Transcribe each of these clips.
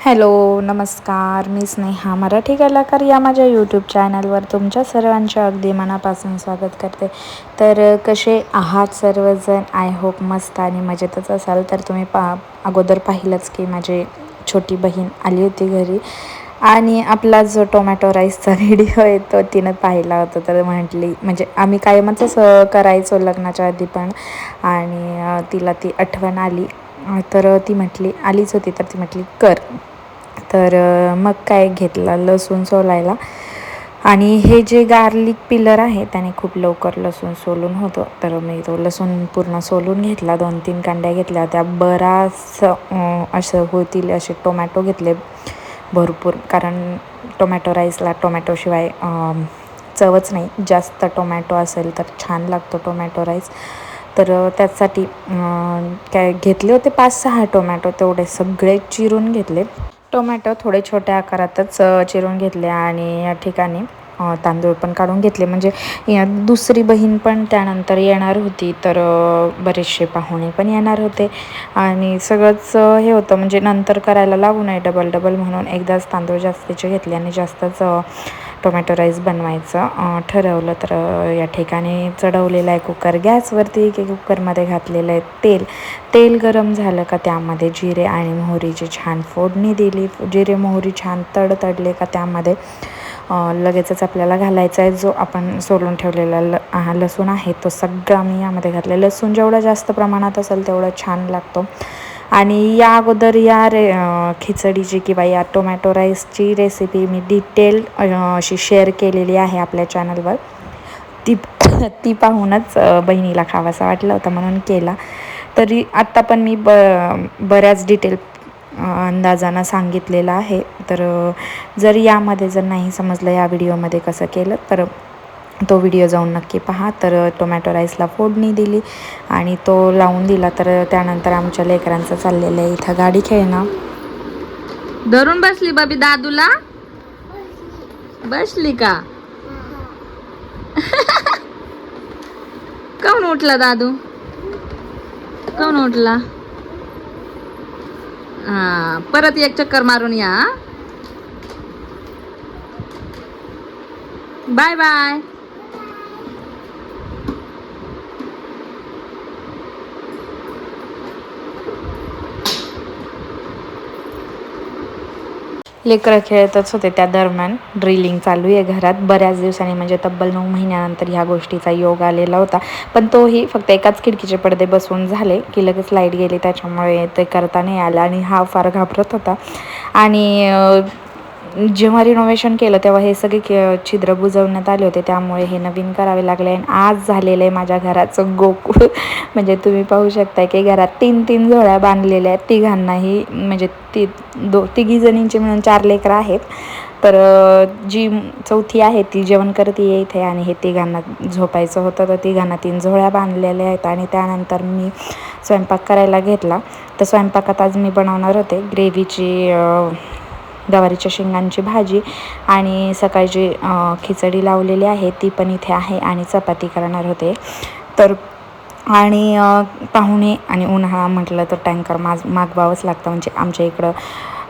Hello नमस्कार. मी स्नेहा मराठी कलाकार या माझ्या यूट्यूब चॅनलवर तुमच्या सर्वांच्या अगदी मनापासून स्वागत करते. तर कसे आहात सर्वजण? आय होप मस्त आणि मजेतच असाल. तर तुम्ही पा अगोदर पाहिलंच की माझी छोटी बहीण आली होती घरी आणि आपला जो टोमॅटो राईसचा व्हिडिओ आहे तो तिनं पाहिला होता. तर म्हटली म्हणजे आम्ही कायमच असं करायचो लग्नाच्या आधी पण आणि तिला ती आठवण आली. तर ती म्हटली आलीच होती. तर ती म्हटली कर. तर मग काय घेतला? लसूण सोलायला. आणि हे जे गार्लिक पिलर आहे त्याने खूप लवकर लसूण सोलून होतं. तर मी तो लसूण पूर्ण सोलून घेतला. दोन तीन कांड्या घेतल्या त्या. बराच असं होतील असे टोमॅटो घेतले भरपूर. कारण टोमॅटो राईसला टोमॅटोशिवाय चवच नाही. जास्त टोमॅटो असेल तर छान लागतो टोमॅटो राईस. तर त्यासाठी काय घेतले होते? पाच सहा टोमॅटो. तेवढे सगळे चिरून घेतले. टोमॅटो थोडे छोट्या आकारातच चिरून घेतले आणि या ठिकाणी तांदूळ पण काढून घेतले. म्हणजे दुसरी बहीण पण त्यानंतर येणार होती तर बरेचसे पाहुणे पण येणार होते. आणि सगळंच हे होतं. म्हणजे नंतर करायला लागू नये डबल डबल म्हणून. एकदाच तांदूळ जास्तीचे घेतले आणि जास्तच टोमॅटो राईस बनवायचं. ठरवलं तर या ठिकाणी चढवलेलं आहे कुकर. गॅसवरती की कुकरमध्ये घातलेलं आहे तेल. तेल गरम झालं का त्यामध्ये जिरे आणि मोहरीची छान फोडणी दिली. जिरे मोहरी छान तडतडले का त्यामध्ये लगेचच आपल्याला घालायचा आहे. जो आपण सोलून ठेवलेला ल लसूण आहे तो सगळा मी यामध्ये घातले लसूण जेवढं जास्त प्रमाणात असेल तेवढं छान लागतो. आणि या अगोदर या रे खिचडीची किंवा या टोमॅटो राईसची रेसिपी मी डिटेल अशी शेअर केलेली आहे आपल्या चॅनलवर ती ती पाहूनच बहिणीला खावासा वाटलं होतं म्हणून केला. तरी आत्ता पण मी ब बऱ्याच डिटेल अंदाजानं सांगितलेलं आहे. तर जर यामध्ये जर नाही समजलं या व्हिडिओमध्ये कसं केलं तर तो व्हिडिओ जाऊन नक्की पहा. तर टोमॅटो राईसला फोडणी दिली आणि तो लावून दिला. तर त्यानंतर आमच्या लेकरांचं चाललेलं आहे इथं गाडी खेळणं. धरून बसली बाबी दादूला? बसली का? काऊन उठला दादू? काऊन उठला? हा परत एक चक्कर मारून या बाय बाय. लेकरं खेळतच होते त्या दरम्यान. ड्रिलिंग चालू आहे घरात. बऱ्याच दिवसांनी म्हणजे तब्बल नऊ महिन्यानंतर ह्या गोष्टीचा योग आलेला होता. पण तोही फक्त एकाच खिडकीचे पडदे बसून झाले की लगेच लाइट गेली त्याच्यामुळे ते करता नाही आलं आणि हा फार घाबरत होता. आणि जेव्हा रिनोव्हेशन केलं तेव्हा हे सगळे के छिद्र बुजवण्यात आले होते. त्यामुळे हे नवीन करावे लागले. आणि आज झालेलं आहे माझ्या घराचं गोकुळ. म्हणजे तुम्ही पाहू शकता की घरात तीन तीन झोळ्या बांधलेल्या आहेत. तिघांनाही म्हणजे ती दो तिघी जणींचे म्हणून चार लेकरं आहेत. तर जी चौथी आहे ती जेवण करते इथे. आणि हे तिघांना झोपायचं होतं. तर तिघांना तीन झोळ्या बांधलेल्या आहेत. आणि त्यानंतर मी स्वयंपाक करायला घेतला. तर स्वयंपाकात आज मी बनवणार होते ग्रेव्हीची गवारीच्या शेंगांची भाजी आणि सकाळची खिचडी लावलेली आहे ती पण इथे आहे आणि चपाती करणार होते. तर आणि पाहुणे आणि उन्हाळा म्हटलं तर टँकर माज मागवावंच लागतं. म्हणजे आमच्या इकडं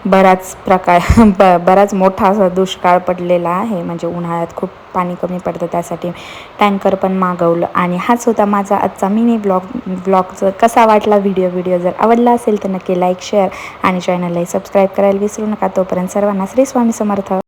बराच प्रकार ब बराच मोठा असा दुष्काळ पडलेला आहे. म्हणजे उन्हाळ्यात खूप पाणी कमी पडतं त्यासाठी टँकर पण मागवलं. आणि हाच होता माझा आजचा मिनी ब्लॉग ब्लॉगचं कसा वाटला व्हिडिओ व्हिडिओ जर आवडला असेल तर नक्की लाईक शेअर आणि चॅनललाही सबस्क्राईब करायला विसरू नका. तोपर्यंत सर्वांना श्री स्वामी समर्थ.